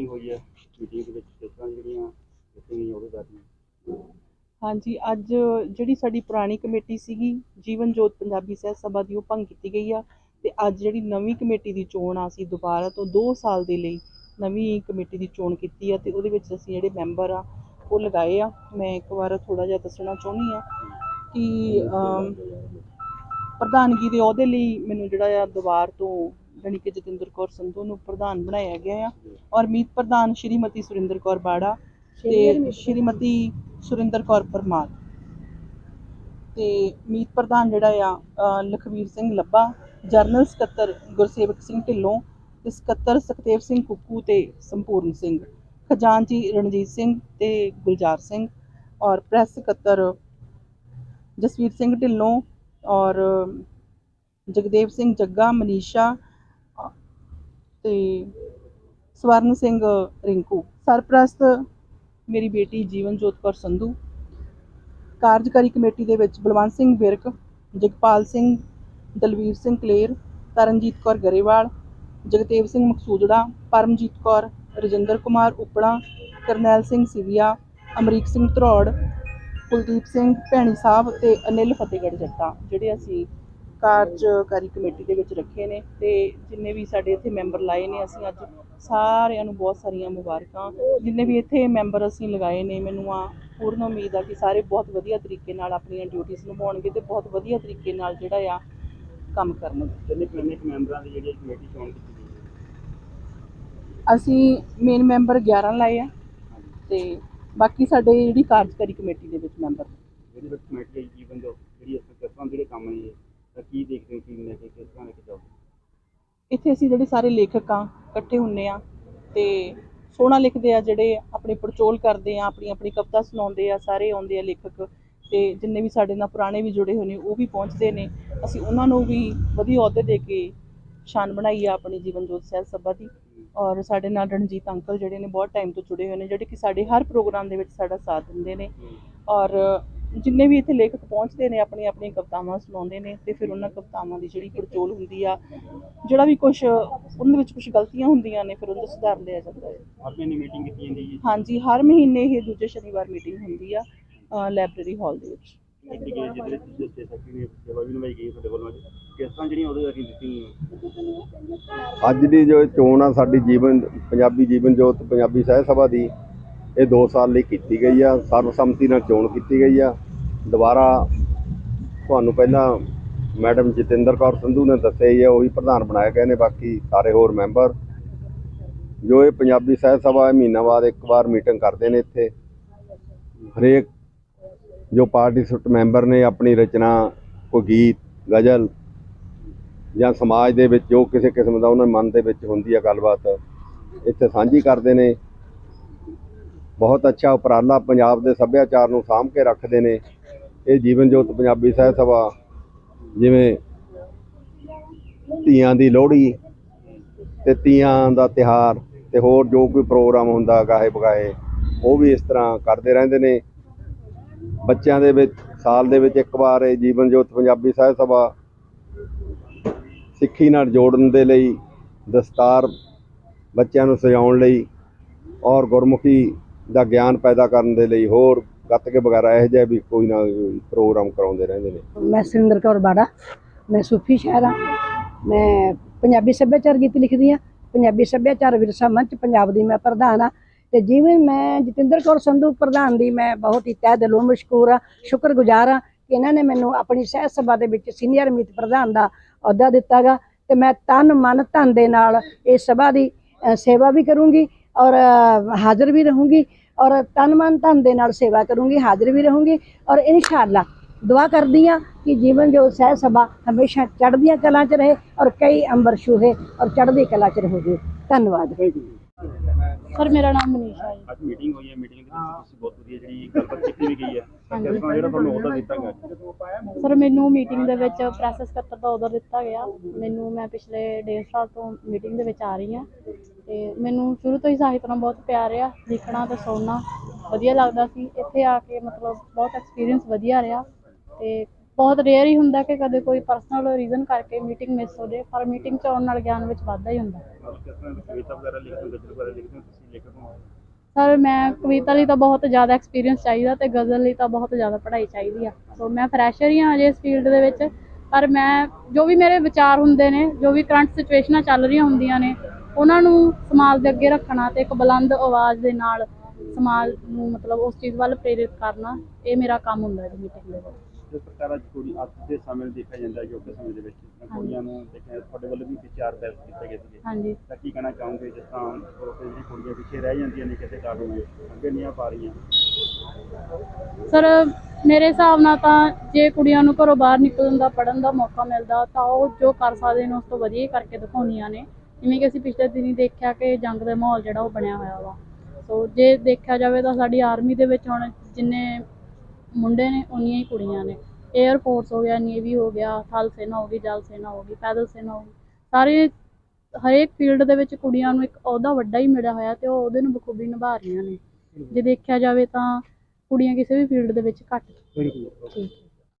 Meeting ਹੋਈ ਹੈ meeting ਦੇ ਵਿੱਚ ਕਿਸ ਜਿਹੜੀਆਂ ਦਿੱਤੀਆਂ ਉਹਦੇ ਬਾਰੇ ਹਾਂਜੀ, ਅੱਜ ਜਿਹੜੀ ਸਾਡੀ ਪੁਰਾਣੀ ਕਮੇਟੀ ਸੀਗੀ, ਜੀਵਨ ਜੋਤ ਪੰਜਾਬੀ ਸਹਿਤ ਸਭਾ ਦੀ, ਉਹ ਭੰਗ ਕੀਤੀ ਗਈ ਆ। ਤੇ ਅੱਜ ਜਿਹੜੀ ਨਵੀਂ ਕਮੇਟੀ ਦੀ ਚੋਣ ਆ ਅਸੀਂ ਦੁਬਾਰਾ ਤੋਂ 2 ਸਾਲ ਦੇ ਲਈ ਨਵੀਂ ਕਮੇਟੀ ਦੀ ਚੋਣ ਕੀਤੀ ਆ ਤੇ ਉਹਦੇ ਵਿੱਚ ਅਸੀਂ ਜਿਹੜੇ ਮੈਂਬਰ ਆ, ਉਹ ਲਗਾਏ ਆ। ਮੈਂ ਇੱਕ ਵਾਰ ਥੋੜਾ ਜਿਹਾ ਦੱਸਣਾ ਚਾਹੁੰਦੀ ਆ ਕਿ ਪ੍ਰਧਾਨਗੀ ਦੇ ਅਹੁਦੇ ਲਈ ਮੈਨੂੰ ਜਿਹੜਾ ਆ ਦੁਬਾਰ ਤੋਂ ਜਾਣੀ ਕਿ ਜਤਿੰਦਰ ਕੌਰ ਸੰਧੂ ਨੂੰ ਪ੍ਰਧਾਨ ਬਣਾਇਆ ਗਿਆ ਆ। ਔਰ ਮੀਤ ਪ੍ਰਧਾਨ ਸ਼੍ਰੀਮਤੀ ਸੁਰਿੰਦਰ ਕੌਰ ਬਾੜਾ ਤੇ ਸ਼੍ਰੀਮਤੀ ਸੁਰਿੰਦਰ ਕੌਰ ਪਰਮਾਰ। ਤੇ ਮੀਤ ਪ੍ਰਧਾਨ ਜਿਹੜਾ ਆ ਲਖਵੀਰ ਸਿੰਘ ਲੱਭਾ ਜਰਨਲ ਸਕੱਤਰ ਗੁਰਸੇਵਕ ਸਿੰਘ ਢਿੱਲੋਂ ਤੇ ਸਕੱਤਰ ਸੁਖਦੇਵ ਸਿੰਘ ਕੁੱਕੂ ਤੇ ਸੰਪੂਰਨ ਸਿੰਘ ਖਜ਼ਾਨਚੀ ਰਣਜੀਤ ਸਿੰਘ ਤੇ ਗੁਲਜ਼ਾਰ ਸਿੰਘ ਔਰ ਪ੍ਰੈਸ ਸਕੱਤਰ ਜਸਵੀਰ ਸਿੰਘ ਢਿੱਲੋਂ ਔਰ ਜਗਦੇਵ ਸਿੰਘ ਜੱਗਾ ਮਨੀਸ਼ਾ ਤੇ ਸਵਰਨ ਸਿੰਘ ਰਿੰਕੂ। ਸਰਪ੍ਰਸਤ ਮੇਰੀ ਬੇਟੀ ਜੀਵਨਜੋਤ ਕੌਰ ਸੰਧੂ। ਕਾਰਜਕਾਰੀ ਕਮੇਟੀ ਦੇ ਵਿੱਚ ਬਲਵੰਤ ਸਿੰਘ ਵਿਰਕ ਜਗਪਾਲ ਸਿੰਘ, ਦਲਵੀਰ ਸਿੰਘ ਕਲੇਰ, ਤਰਨਜੀਤ ਕੌਰ ਗਰੇਵਾਲ, ਜਗਤੇਵ ਸਿੰਘ ਮਕਸੂਦੜਾ, ਪਰਮਜੀਤ ਕੌਰ, ਰਜਿੰਦਰ ਕੁਮਾਰ ਉਪੜਾ, ਕਰਨੈਲ ਸਿੰਘ ਸਿਵਿਆ, ਅਮਰੀਕ ਸਿੰਘ ਧਰੋੜ, ਕੁਲਦੀਪ ਸਿੰਘ ਭੈਣੀ ਸਾਹਿਬ ਤੇ ਅਨਿਲ ਫਤਿਹਗੜ੍ਹ ਜੱਟਾ, ਜਿਹੜੇ ਅਸੀਂ ਕਾਰਜਕਾਰੀ ਕਮੇਟੀ ਦੇ ਵਿੱਚ ਰੱਖੇ ਨੇ ਤੇ ਜਿੰਨੇ ਵੀ ਸਾਡੇ ਇੱਥੇ ਮੈਂਬਰ ਲਾਏ ਨੇ ਅਸੀਂ ਅੱਜ ਸਾਰਿਆਂ ਨੂੰ ਬਹੁਤ ਸਾਰੀਆਂ ਮੁਬਾਰਕਾਂ। ਜਿੰਨੇ ਵੀ ਇੱਥੇ ਮੈਂਬਰ ਅਸੀਂ ਲਗਾਏ ਨੇ ਮੈਨੂੰ ਆ ਪੂਰਨ ਉਮੀਦ ਆ ਕਿ ਸਾਰੇ ਬਹੁਤ ਵਧੀਆ ਤਰੀਕੇ ਨਾਲ ਆਪਣੀਆਂ ਡਿਊਟੀਆਂ ਨਿਭਾਉਣਗੇ ਤੇ ਬਹੁਤ ਵਧੀਆ ਤਰੀਕੇ ਨਾਲ ਜਿਹੜਾ ਆ ਕੰਮ ਕਰਨਗੇ। ਕਿੰਨੇ ਕਿੰਨੇ ਮੈਂਬਰਾਂ ਦੀ ਜਿਹੜੀ ਕਮੇਟੀ ਚੋਣ ਕੀਤੀ ਗਈ ਹੈ? ਅਸੀਂ ਮੇਨ ਮੈਂਬਰ 11 ਲਾਏ ਆ ਤੇ ਬਾਕੀ ਸਾਡੇ ਜਿਹੜੀ ਕਾਰਜਕਾਰੀ ਕਮੇਟੀ ਦੇ ਵਿੱਚ ਮੈਂਬਰ ਜਿਹੜੀ ਵਿੱਚ ਕਮੇਟੀ ਦੀ ਜੀਵਨ ਜੋ ਜਿਹੜੀ ਇਸ ਤਰ੍ਹਾਂ ਜਿਹੜੇ ਕੰਮ ਨੇ ਤਾਂ ਕੀ ਦੇਖਦੇ ਹੋ ਟੀਮ ਲੈ ਕੇ, ਕਿਸ ਤਰ੍ਹਾਂ ਲੈ ਕੇ ਜਾਓ ਇੱਥੇ ਅਸੀਂ ਜਿਹੜੇ ਸਾਰੇ ਲੇਖਕ ਆ, ਇਕੱਠੇ ਹੁੰਨੇ ਆ ਤੇ ਸੋਹਣਾ ਲਿਖਦੇ ਆ, ਜਿਹੜੇ ਆਪਣੀ ਪੜਚੋਲ ਕਰਦੇ ਆ, ਆਪਣੀ ਆਪਣੀ ਕਵਿਤਾ ਸੁਣਾਉਂਦੇ ਆ, ਸਾਰੇ ਆਉਂਦੇ ਆ ਲੇਖਕ ਤੇ ਜਿੰਨੇ ਵੀ ਸਾਡੇ ਨਾਲ ਪੁਰਾਣੇ ਵੀ ਜੁੜੇ ਹੋਏ ਨੇ, ਉਹ ਵੀ ਪਹੁੰਚਦੇ ਨੇ। ਅਸੀਂ ਉਹਨਾਂ ਨੂੰ ਵੀ ਵਧੀਆ ਅਹੁਦੇ ਦੇ ਕੇ ਸ਼ਾਨ ਬਣਾਈ ਆ ਆਪਣੀ ਜੀਵਨ ਜੋਤ ਸਹਿਤ ਸਭਾ ਦੀ। ਔਰ ਸਾਡੇ ਨਾਲ ਰਣਜੀਤ ਅੰਕਲ ਜਿਹੜੇ ਨੇ ਬਹੁਤ ਟਾਈਮ ਤੋਂ ਜੁੜੇ ਹੋਏ ਨੇ, ਜਿਹੜੇ ਕਿ ਸਾਡੇ ਹਰ ਪ੍ਰੋਗਰਾਮ ਦੇ ਵਿੱਚ ਸਾਡਾ ਸਾਥ ਦਿੰਦੇ ਨੇ। ਔਰ ਜਿੰਨੇ ਵੀ ਇੱਥੇ ਲੇਖਕ ਪਹੁੰਚਦੇ ਨੇ ਆਪਣੀ ਆਪਣੀ ਕਵਿਤਾਵਾਂ ਸੁਣਾਉਂਦੇ ਨੇ ਤੇ ਫਿਰ ਉਹਨਾਂ ਕਵਿਤਾਵਾਂ ਦੀ ਜਿਹੜੀ ਪੜਚੋਲ ਹੁੰਦੀ ਆ ਜਿਹੜਾ ਵੀ ਕੁਝ ਉਹਨਾਂ ਵਿੱਚ ਕੁਝ ਗਲਤੀਆਂ ਹੁੰਦੀਆਂ ਨੇ ਫਿਰ ਉਹਨਾਂ ਦਾ ਸੁਧਾਰ ਲਿਆ ਜਾਂਦਾ ਹੈ। ਹਰ ਮਹੀਨੇ ਮੀਟਿੰਗ ਕੀਤੀ ਜਾਂਦੀ ਹੈ ਹਾਂਜੀ ਹਰ ਮਹੀਨੇ ਇਹ ਦੂਜੇ ਸ਼ਨੀਵਾਰ ਮੀਟਿੰਗ ਹੁੰਦੀ ਆ ਲਾਇਬ੍ਰੇਰੀ ਹਾਲ ਦੇ ਵਿੱਚ। ਅੱਜ ਦੀ ਜੋ ਚੋਣ ਆ ਸਾਡੀ ਜੀਵਨ ਪੰਜਾਬੀ ਜੀਵਨ ਜੋਤ ਪੰਜਾਬੀ ਸਾਹਿਤ ਸਭਾ ਦੀ ਇਹ 2 ਸਾਲ ਲਈ ਕੀਤੀ ਗਈ ਆ ਸਰਬਸੰਮਤੀ ਨਾਲ ਚੋਣ ਕੀਤੀ ਗਈ ਆ। ਦੁਬਾਰਾ ਤੁਹਾਨੂੰ ਪਹਿਲਾਂ ਮੈਡਮ ਜਤਿੰਦਰ ਕੌਰ ਸੰਧੂ ਨੇ ਦੱਸਿਆ ਹੀ ਆ, ਉਹੀ ਪ੍ਰਧਾਨ ਬਣਾਏ ਗਏ ਨੇ, ਬਾਕੀ ਸਾਰੇ ਹੋਰ ਮੈਂਬਰ। ਜੋ ਇਹ ਪੰਜਾਬੀ ਸਾਹਿਤ ਸਭਾ ਇਹ ਮਹੀਨਾ ਬਾਅਦ ਇੱਕ ਵਾਰ ਮੀਟਿੰਗ ਕਰਦੇ ਨੇ ਇੱਥੇ। ਹਰੇਕ ਜੋ ਪਾਰਟੀ ਸੁੱਟ ਮੈਂਬਰ ਨੇ, ਆਪਣੀ ਰਚਨਾ, ਕੋਈ ਗੀਤ, ਗਜ਼ਲ ਜਾਂ ਸਮਾਜ ਦੇ ਵਿੱਚ ਜੋ ਕਿਸੇ ਕਿਸਮ ਦਾ ਉਹਨਾਂ ਮਨ ਦੇ ਵਿੱਚ ਹੁੰਦੀ ਆ ਗੱਲਬਾਤ, ਇੱਥੇ ਸਾਂਝੀ ਕਰਦੇ ਨੇ। ਬਹੁਤ ਅੱਛਾ ਉਪਰਾਲਾ ਪੰਜਾਬ ਦੇ ਸੱਭਿਆਚਾਰ ਨੂੰ ਸਾਂਭ ਕੇ ਰੱਖਦੇ ਨੇ। ਇਹ ਜੀਵਨ ਜੋਤ ਪੰਜਾਬੀ ਸਾਹਿਤ ਸਭਾ, ਜਿਵੇਂ ਧੀਆਂ ਦੀ ਲੋਹੜੀ ਤੇ ਤੀਆਂ ਦਾ ਤਿਹਾਰ ਤੇ ਹੋਰ ਜੋ ਕੋਈ ਪ੍ਰੋਗਰਾਮ ਹੁੰਦਾ ਗਾਹੇ ਬਗਾਏ ਉਹ ਵੀ ਇਸ ਤਰ੍ਹਾਂ ਕਰਦੇ ਰਹਿੰਦੇ ਨੇ। ਬੱਚਿਆਂ ਦੇ ਵਿੱਚ, ਸਾਲ ਦੇ ਵਿੱਚ ਇੱਕ ਵਾਰ ਇਹ ਜੀਵਨ ਜੋਤ ਪੰਜਾਬੀ ਸਾਹਿਤ ਸਭਾ ਸਿੱਖੀ ਨਾਲ ਜੋੜਨ ਦੇ ਲਈ ਦਸਤਾਰ ਬੱਚਿਆਂ ਨੂੰ ਸਜਾਉਣ ਲਈ ਔਰ ਗੁਰਮੁਖੀ ਦਾ ਗਿਆਨ ਪੈਦਾ ਕਰਨ ਦੇ ਲਈ ਹੋਰ ਗੱਤਕੇ ਵਗੈਰਾ ਇਹੋ ਜਿਹਾ ਵੀ ਕੋਈ ਨਾ ਕੋਈ ਪ੍ਰੋਗਰਾਮ ਕਰਾਉਂਦੇ ਰਹਿੰਦੇ ਨੇ। ਮੈਂ ਸੁਰਿੰਦਰ ਕੌਰ ਬਾੜਾ। ਮੈਂ ਸੂਫੀ ਸ਼ਾਇਰ ਹਾਂ। ਮੈਂ ਪੰਜਾਬੀ ਸੱਭਿਆਚਾਰ ਗੀਤ ਲਿਖਦੀ ਹਾਂ। ਪੰਜਾਬੀ ਸੱਭਿਆਚਾਰ ਵਿਰਸਾ ਮੰਚ ਪੰਜਾਬ ਦੀ ਮੈਂ ਪ੍ਰਧਾਨ ਹਾਂ। ਤੇ ਜਿਵੇਂ ਮੈਂ ਜਤਿੰਦਰ ਕੌਰ ਸੰਧੂ ਪ੍ਰਧਾਨ ਦੀ ਮੈਂ ਬਹੁਤ ਹੀ ਤਹਿ ਦਿਲੋਂ ਮਸ਼ਕੂਰ ਹਾਂ, ਸ਼ੁਕਰਗੁਜ਼ਾਰ ਹਾਂ ਕਿ ਇਹਨਾਂ ਨੇ ਮੈਨੂੰ ਆਪਣੀ ਸਹਿਤ ਸਭਾ ਦੇ ਵਿੱਚ ਸੀਨੀਅਰ ਮੀਤ ਪ੍ਰਧਾਨ ਦਾ ਅਹੁਦਾ ਦਿੱਤਾਗਾ ਤੇ ਮੈਂ ਤਨ ਮਨ ਧਨ ਦੇ ਨਾਲ ਇਸ ਸਭਾ ਦੀ ਸੇਵਾ ਵੀ ਕਰੂੰਗੀ। ਔਰ ਅ, ਹਾਜ਼ਰ ਵੀ ਰਹੂੰਗੀ ਔਰ ਤਨ ਮਨ ਧਨ ਦੇ ਨਾਲ ਸੇਵਾ ਕਰੂੰਗੀ ਹਾਜ਼ਰ ਵੀ ਰਹੂੰਗੀ ਔਰ ਇਨਸ਼ਾਅੱਲਾ ਦੁਆ ਕਰਦੀ ਹਾਂ ਕਿ ਜੀਵਨ ਜੋ ਸਹਿ ਸਭਾ ਹਮੇਸ਼ਾ ਚੜ੍ਹਦੀਆਂ ਕਲਾਂ 'ਚ ਰਹੇ ਔਰ ਕਈ ਅੰਬਰ ਛੂਹੇ ਔਰ ਚੜ੍ਹਦੀ ਕਲਾ 'ਚ ਰਹੋਗੇ ਧੰਨਵਾਦ ਸਰ ਮੇਰਾ ਨਾਮ ਮਨੀਸ਼ਾ ਹੈ। ਅੱਜ ਮੀਟਿੰਗ ਹੋਈ ਹੈ ਮੀਟਿੰਗ ਦੇ ਵਿੱਚ ਤੁਸੀਂ ਬਹੁਤ ਵਧੀਆ ਜਿਹੜੀ ਗੱਲਬਾਤ ਕੀਤੀ ਵੀ ਗਈ ਹੈ। ਕਿਸ ਜਿਹੜਾ ਤੁਹਾਨੂੰ ਅਹੁਦਾ ਦਿੱਤਾ ਗਿਆ। ਸਰ ਮੈਨੂੰ ਮੀਟਿੰਗ ਦੇ ਵਿੱਚ ਪ੍ਰੈਸ ਸਕੱਤਰ ਦਾ ਆਰਡਰ ਦਿੱਤਾ ਗਿਆ। ਮੈਨੂੰ ਮੈਂ ਪਿਛਲੇ ਡੇਢ ਸਾਲ ਤੋਂ ਮੀਟਿੰਗ ਦੇ ਵਿੱਚ ਆ ਰਹੀ ਹਾਂ। ਤੇ ਮੈਨੂੰ ਸ਼ੁਰੂ ਤੋਂ ਹੀ ਸਾਹਿਤ ਨਾਲ ਬਹੁਤ ਪਿਆਰ ਆ ਲਿਖਣਾ ਤੇ ਸੁਣਨਾ ਵਧੀਆ ਲੱਗਦਾ ਸੀ। ਇੱਥੇ ਆ ਕੇ ਮਤਲਬ ਬਹੁਤ ਐਕਸਪੀਰੀਅੰਸ ਵਧੀਆ ਰਿਹਾ। ਤੇ ਬਹੁਤ ਰੇਅਰ ਹੀ ਹੁੰਦਾ ਕਿ ਕਦੇ ਕੋਈ ਪਰਸਨਲ ਰੀਜ਼ਨ ਕਰਕੇ ਮੀਟਿੰਗ ਮਿਸ ਹੋ ਜੇ ਪਰ ਮੀਟਿੰਗ 'ਚ ਆਉਣ ਨਾਲ ਗਿਆਨ ਵਿੱਚ ਵਾਧਾ ਹੀ ਹੁੰਦਾ। ਮਤਲਬ ਕਿਸ ਤਰ੍ਹਾਂ ਦੀ ਕਵਿਤਾ ਵਗੈਰਾ ਲਿਖਦੇ ਹੋ ਗਜ਼ਲ ਵਗੈਰਾ ਲਿਖਦੇ ਹੋ ਤੁਸੀਂ ਲੇਖਕ ਹੋ? ਸਰ ਮੈਂ ਕਵਿਤਾ ਲਈ ਤਾਂ ਬਹੁਤ ਜ਼ਿਆਦਾ ਐਕਸਪੀਰੀਅੰਸ ਚਾਹੀਦਾ ਤੇ ਗਜ਼ਲ ਲਈ ਤਾਂ ਬਹੁਤ ਜ਼ਿਆਦਾ ਪੜ੍ਹਾਈ ਚਾਹੀਦੀ ਆ। ਸੋ ਮੈਂ ਫਰੈਸ਼ਰ ਹੀ ਹਾਂ ਅਜੇ ਇਸ ਫੀਲਡ ਦੇ ਵਿੱਚ ਪਰ ਮੈਂ ਜੋ ਵੀ ਮੇਰੇ ਵਿਚਾਰ ਹੁੰਦੇ ਨੇ ਜੋ ਵੀ ਕਰੰਟ ਸਿਚੁਏਸ਼ਨਾਂ ਚੱਲ ਰਹੀਆਂ ਹੁੰਦੀਆਂ ਨੇ ਉਹਨਾਂ ਨੂੰ ਸਮਾਜ ਦੇ ਅੱਗੇ ਰੱਖਣਾ ਤੇ ਇੱਕ ਬੁਲੰਦ ਆਵਾਜ਼ ਦੇ ਨਾਲ ਸਮਾਜ ਨੂੰ ਮਤਲਬ ਉਸ ਚੀਜ਼ ਵੱਲ ਪ੍ਰੇਰਿਤ ਕਰਨਾ ਇਹ ਮੇਰਾ ਕੰਮ ਹੁੰਦਾ ਹੈ ਮੀਟਿੰਗ ਦੇ ਵਿੱਚ। ਜਿਸ ਪ੍ਰਕਾਰ ਅੱਜ ਕੁੜੀ ਅੱਜ ਦੇ ਸਮੇਂ ਨੂੰ ਦੇਖਿਆ ਜਾਂਦਾ ਯੋਗ ਸਮੇਂ ਦੇ ਵਿੱਚ ਜਿਸ ਤਰ੍ਹਾਂ ਕੁੜੀਆਂ ਨੂੰ ਦੇਖਿਆ ਤੁਹਾਡੇ ਵੱਲੋਂ ਵੀ ਵਿਚਾਰ ਪੈਸ ਕੀਤੇ ਗਏ ਸੀਗੇ। ਹਾਂਜੀ। ਤਾਂ ਕੀ ਕਹਿਣਾ ਚਾਹੋਗੇ ਜਿਸ ਤਰ੍ਹਾਂ ਉਹ ਜਿਹੜੀ ਕੁੜੀਆਂ ਪਿੱਛੇ ਰਹਿ ਜਾਂਦੀਆਂ ਨੇ ਕਿਸੇ ਕਾਰਨ ਅੱਗੇ ਨਹੀਂ ਆ ਪਾ ਰਹੀਆਂ? ਸਰ ਮੇਰੇ ਹਿਸਾਬ ਨਾਲ ਤਾਂ ਜੇ ਕੁੜੀਆਂ ਨੂੰ ਘਰੋਂ ਬਾਹਰ ਨਿਕਲਣ ਦਾ ਪੜਨ ਦਾ ਮੌਕਾ ਮਿਲਦਾ ਤਾਂ ਉਹ ਜੋ ਕਰ ਸਕਦੇ ਨੇ ਉਸ ਤੋਂ ਵਧੀਆ ਕਰਕੇ ਦਿਖਾਉਂਦੀਆਂ ਨੇ। ਜਿਵੇਂ ਕਿ ਅਸੀਂ ਪਿਛਲੇ ਦਿਨੀ ਦੇਖਿਆ ਕਿ ਜੰਗ ਦਾ ਮਾਹੌਲ ਜਿਹੜਾ ਉਹ ਬਣਿਆ ਹੋਇਆ ਵਾ। ਸੋ ਜੇ ਦੇਖਿਆ ਜਾਵੇ ਤਾਂ ਸਾਡੀ ਆਰਮੀ ਦੇ ਵਿੱਚ ਹੁਣ ਜਿੰਨੇ ਮੁੰਡੇ ਨੇ ਉਨੀਆਂ ਹੀ ਕੁੜੀਆਂ ਨੇ। 에ਅਰ ਫੋਰਸ ਹੋ ਗਿਆ ਨੇਵੀ ਹੋ ਗਿਆ ਥਲ ਸੈਨਾ ਹੋ ਗਈ ਜਲ ਸੈਨਾ ਹੋ ਗਈ ਪੈਦਲ ਸੈਨਾ ਹੋ ਗਈ। ਸਾਰੇ ਹਰੇਕ ਫੀਲਡ ਦੇ ਵਿੱਚ ਕੁੜੀਆਂ ਨੂੰ ਇੱਕ ਅਹੁਦਾ ਵੱਡਾ ਹੀ ਮਿਲਿਆ ਹੋਇਆ ਤੇ ਉਹ ਉਹਦੇ ਨੂੰ ਬਖੂਬੀ ਨਿਭਾ ਰਹੀਆਂ ਨੇ। ਜੇ ਦੇਖਿਆ ਜਾਵੇ ਤਾਂ ਕੁੜੀਆਂ ਕਿਸੇ ਵੀ ਫੀਲਡ ਦੇ ਵਿੱਚ ਘੱਟ। ਠੀਕ